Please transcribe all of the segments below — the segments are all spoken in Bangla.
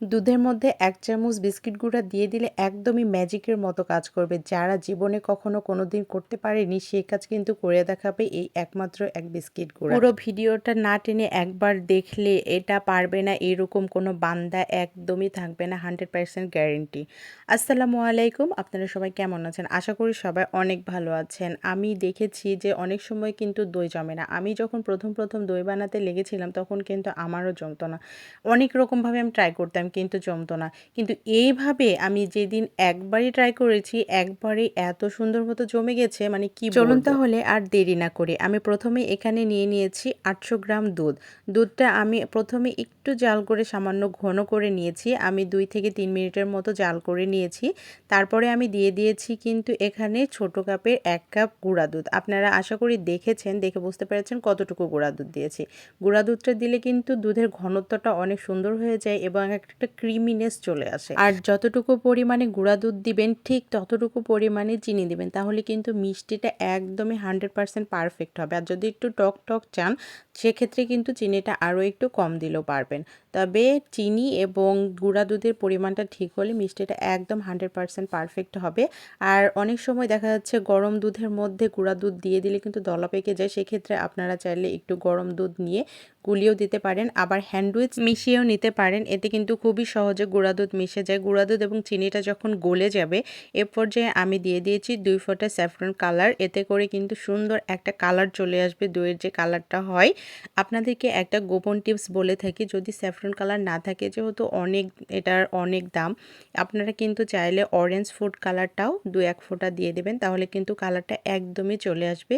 দুধের মধ্যে এক চামচ বিস্কিট গুঁড়া দিয়ে দিলে একদমই ম্যাজিকের মতো কাজ করবে। যারা জীবনে কখনো কোনো দিন করতে পারেনি, সেই কাজ কিন্তু করে দেখাবে এই একমাত্র এক বিস্কিট গুঁড়া। পুরো ভিডিওটা না টেনে একবার দেখলে এটা পারবে না, এরকম কোনো বান্দা একদমই থাকবে না, হান্ড্রেড পার্সেন্ট গ্যারেন্টি। আসসালামু আলাইকুম, আপনারা সবাই কেমন আছেন? আশা করি সবাই অনেক ভালো আছেন। আমি দেখেছি যে অনেক সময় কিন্তু দই জমে না। আমি যখন প্রথম প্রথম দই বানাতে লেগেছিলাম, তখন কিন্তু আমারও জমতো না। অনেক রকমভাবে আমি ট্রাই করতাম কিন্তু জমতো না কিন্তু এইভাবে আমি যেদিন একবারই ট্রাই করেছি একবারে এত সুন্দর মতো জমে গেছে মানে কি চলুন তাহলে আর দেরি না করে, আমি প্রথমে এখানে নিয়ে নিয়েছি আটশো গ্রাম দুধ। দুধটা আমি প্রথমে একটু জাল করে সামান্য ঘন করে নিয়েছি, আমি দুই থেকে তিন মিনিটের মতো জাল করে নিয়েছি। তারপরে আমি দিয়ে দিয়েছি কিন্তু এখানে ছোট কাপের এক কাপ গুঁড়া দুধ। আপনারা আশা করি দেখেছেন, দেখে বুঝতে পেরেছেন কতটুকু গুঁড়া দুধ দিয়েছি। গুঁড়া দুধটা দিলে কিন্তু দুধের ঘনত্বটা অনেক সুন্দর হয়ে যায় এবং একটা ক্রিমিনেস চলে আসে। আর যতটুকু পরিমাণে গুঁড়া দুধ দিবেন, ঠিক ততটুকু পরিমাণে চিনি দিবেন, তাহলে কিন্তু মিষ্টিটা একদমই হান্ড্রেড পারসেন্ট পারফেক্ট হবে। আর যদি একটু টক টক চান, সেক্ষেত্রে কিন্তু চিনিটা আরও একটু কম দিলেও পারবেন। তবে চিনি এবং গুঁড়া দুধের পরিমাণটা ঠিক হলে মিষ্টিটা একদম হান্ড্রেড পারসেন্ট পারফেক্ট হবে। আর অনেক সময় দেখা যাচ্ছে গরম দুধের মধ্যে গুঁড়া দুধ দিয়ে দিলে কিন্তু দলা পেকে যায়, সেক্ষেত্রে আপনারা চাইলে একটু গরম দুধ নিয়ে গুলিয়েও দিতে পারেন। আবার হ্যান্ডউইচ মিশিয়েও নিতে পারেন, এতে কিন্তু খুবই সহজে গুঁড়া দুধ মিশে যায়। গুঁড়া দুধ এবং চিনিটা যখন গলে যাবে, এ পর্যায়ে আমি দিয়ে দিয়েছি দুই ফোঁটা স্যাফরন কালার। এতে করে কিন্তু সুন্দর একটা কালার চলে আসবে দইয়ের যে কালারটা হয়। আপনাদেরকে একটা গোপন টিপস বলে থাকি, যদি স্যাফরন কালার না থাকে, যেহেতু অনেক, এটার অনেক দাম, আপনারা কিন্তু চাইলে অরেঞ্জ ফুড কালারটাও দু এক ফোঁটা দিয়ে দেবেন, তাহলে কিন্তু কালারটা একদমই চলে আসবে।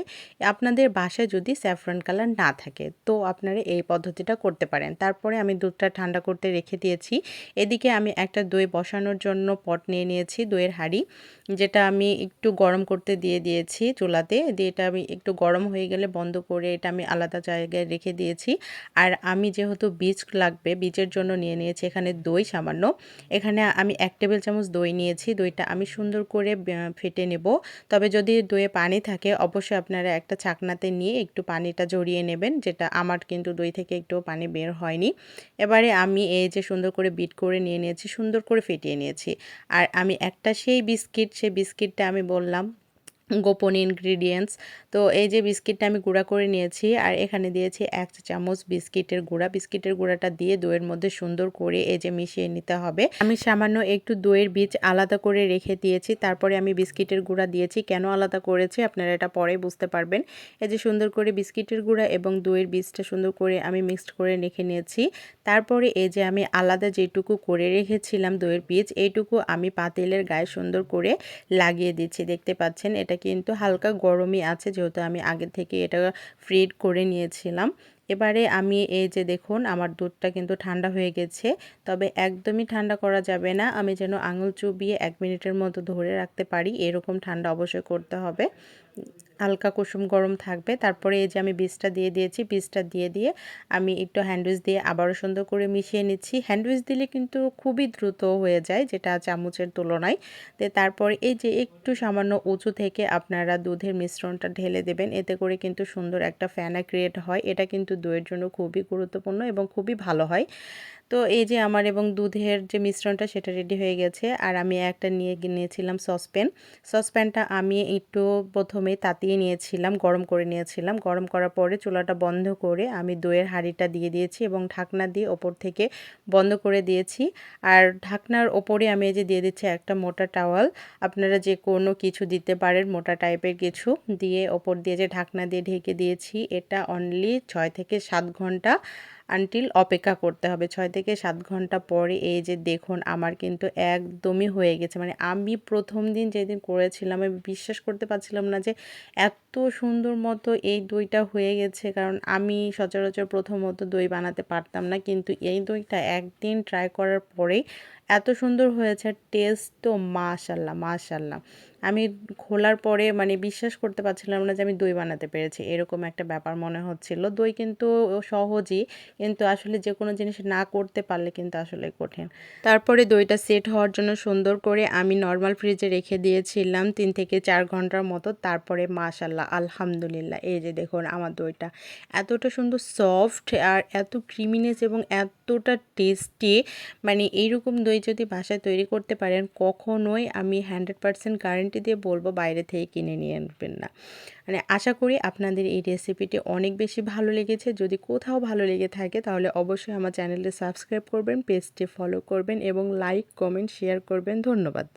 আপনাদের বাসায় যদি স্যাফরন কালার না থাকে, তো আপনারা এই পদ্ধতিটা করতে পারেন। তারপরে আমি দুধটা ঠান্ডা করতে রেখে দিয়েছি। এদিকে আমি একটা দই বসানোর জন্য পট নিয়ে নিয়েছি, দইয়ের হাঁড়ি, যেটা আমি একটু গরম করতে দিয়ে দিয়েছি চুলাতে। দিয়ে এটা আমি একটু গরম হয়ে গেলে বন্ধ করে এটা আমি আলাদা জায়গায় রেখে দিয়েছি। আর আমি যেহেতু বীজ লাগবে, বীজের জন্য নিয়ে নিয়েছি এখানে দই সামান্য। এখানে আমি এক টেবিল চামচ দই নিয়েছি, দইটা আমি সুন্দর করে ফেটে নেব। তবে যদি দইয়ে পানি থাকে, অবশ্যই আপনারা একটা ছাকনাতে নিয়ে একটু পানিটা জড়িয়ে নেবেন, যেটা আমার কিন্তু দই থেকে একটু পানি বের হয়নি। এবারে আমি এই যে সুন্দর করে বিট করে নিয়ে নিয়েছি, সুন্দর করে ফেটিয়ে নিয়েছি। আর আমি একটা সেই বিস্কিট, সেই বিস্কিটটা আমি বললাম গোপন ইনগ্রিডিয়েন্টস তো এই যে বিস্কিটটা আমি গুঁড়া করে নিয়েছি, আর এখানে দিয়েছি এক চামচ বিস্কিটের গুঁড়া। বিস্কিটের গুঁড়াটা দিয়ে দইয়ের মধ্যে সুন্দর করে এই যে মিশিয়ে নিতে হবে। আমি সামান্য একটু দইয়ের বীজ আলাদা করে রেখে দিয়েছি, তারপরে আমি বিস্কিটের গুঁড়া দিয়েছি। কেন আলাদা করেছি আপনারা এটা পরে বুঝতে পারবেন। এই যে সুন্দর করে বিস্কিটের গুঁড়া এবং দইয়ের বীজটা সুন্দর করে আমি মিক্সড করে রেখে নিয়েছি। তারপরে এই যে আমি আলাদা যেটুকু করে রেখেছিলাম দইয়ের বীজ, এইটুকু আমি পাতিলের গায়ে সুন্দর করে লাগিয়ে দিচ্ছি। দেখতে পাচ্ছেন, এটা কিন্তু হালকা গরমই আছে যেহেতু আমি আগে থেকে এটা ফ্রিড করে নিয়েছিলাম। এবারে আমি এই যে দেখুন, আমার দুধটা কিন্তু ঠান্ডা হয়ে গেছে। তবে একদমই ঠান্ডা করা যাবে না। আমি যেন আঙুল চুবিয়ে এক মিনিটের মতো ধরে রাখতে পারি। এরকম ঠান্ডা অবশ্যই করতে হবে। হালকা কুসুম গরম থাকবে। তারপরে এই যে আমি বীজটা দিয়ে দিয়েছি, বীজটা দিয়ে দিয়ে আমি একটু হ্যান্ডউইচ দিয়ে আবারও সুন্দর করে মিশিয়ে নিচ্ছি। হ্যান্ডউইচ দিলে কিন্তু খুবই দ্রুত হয়ে যায়, যেটা চামচের তুলনায়। তো তারপর এই যে একটু সামান্য উঁচু থেকে আপনারা দুধের মিশ্রণটা ঢেলে দেবেন। এতে করে কিন্তু সুন্দর একটা ফ্যানা ক্রিয়েট হয়। এটা কিন্তু দইয়ের জন্য খুবই গুরুত্বপূর্ণ এবং খুবই ভালো হয়। তো এই যে আমার এবং দুধের যে মিশ্রণটা সেটা রেডি হয়ে গেছে। আর আমি একটা নিয়ে নিয়েছিলাম সসপ্যান। সসপ্যানটা আমি একটু প্রথমে তাতিয়ে নিয়েছিলাম, গরম করে নিয়েছিলাম। গরম করার পরে চুলাটা বন্ধ করে আমি দইয়ের হাঁড়িটা দিয়ে দিয়েছি এবং ঢাকনা দিয়ে ওপর থেকে বন্ধ করে দিয়েছি। আর ঢাকনার ওপরে আমি এই যে দিয়ে দিচ্ছি একটা মোটা টাওয়াল। আপনারা যে কোনো কিছু দিতে পারেন, মোটা টাইপের কিছু। দিয়ে ওপর দিয়ে যে ঢাকনা দিয়ে ঢেকে দিয়েছি, এটা অনলি ছয় থেকে সাত ঘণ্টা আনটিল অপেক্ষা করতে হবে। ছয় থেকে সাত ঘণ্টা পরে এই যে দেখুন, আমার কিন্তু একদমই হয়ে গেছে। মানে আমি প্রথম দিন যেদিন করেছিলাম, আমি বিশ্বাস করতে পারছিলাম না যে এত সুন্দর মতো এই দইটা হয়ে গেছে। কারণ আমি সচরাচর প্রথমত দই বানাতে পারতাম না, কিন্তু এই দইটা একদিন ট্রাই করার পরেই এত সুন্দর হয়েছে। টেস্ট তো মাশাল্লাহ মাশাল্লাহ। আমি খোলার পরে মানে বিশ্বাস করতে পারছিলাম না যে আমি দই বানাতে পেরেছি। এরকম একটা ব্যাপার মনে হচ্ছিল। দই কিন্তু সহজই কিন্তু আসলে যে কোনো জিনিস না করতে পারলে কিন্তু আসলে কঠিন। তারপরে দইটা সেট হওয়ার জন্য সুন্দর করে আমি নর্মাল ফ্রিজে রেখে দিয়েছিলাম তিন থেকে চার ঘণ্টার মতো। তারপরে মাশাল্লাহ আলহামদুলিল্লাহ, এই যে দেখুন আমার দইটা। এতটা সুন্দর সফট আর এত ক্রিমিনেস এবং এতটা টেস্টি মানে এইরকম দই যদি বাসায় তৈরি করতে পারেন, কখনোই আমি হান্ড্রেড পারসেন্ট গ্যারেন্টি দিয়ে বলব বাইরে থেকে কিনে নিয়ে আনবেন না। মানে আশা করি আপনাদের এই রেসিপিটি অনেক বেশি ভালো লেগেছে। যদি কোথাও ভালো লেগে থাকে, তাহলে অবশ্যই আমার চ্যানেলটি সাবস্ক্রাইব করবেন, পেজটি ফলো করবেন এবং লাইক, কমেন্ট, শেয়ার করবেন। ধন্যবাদ।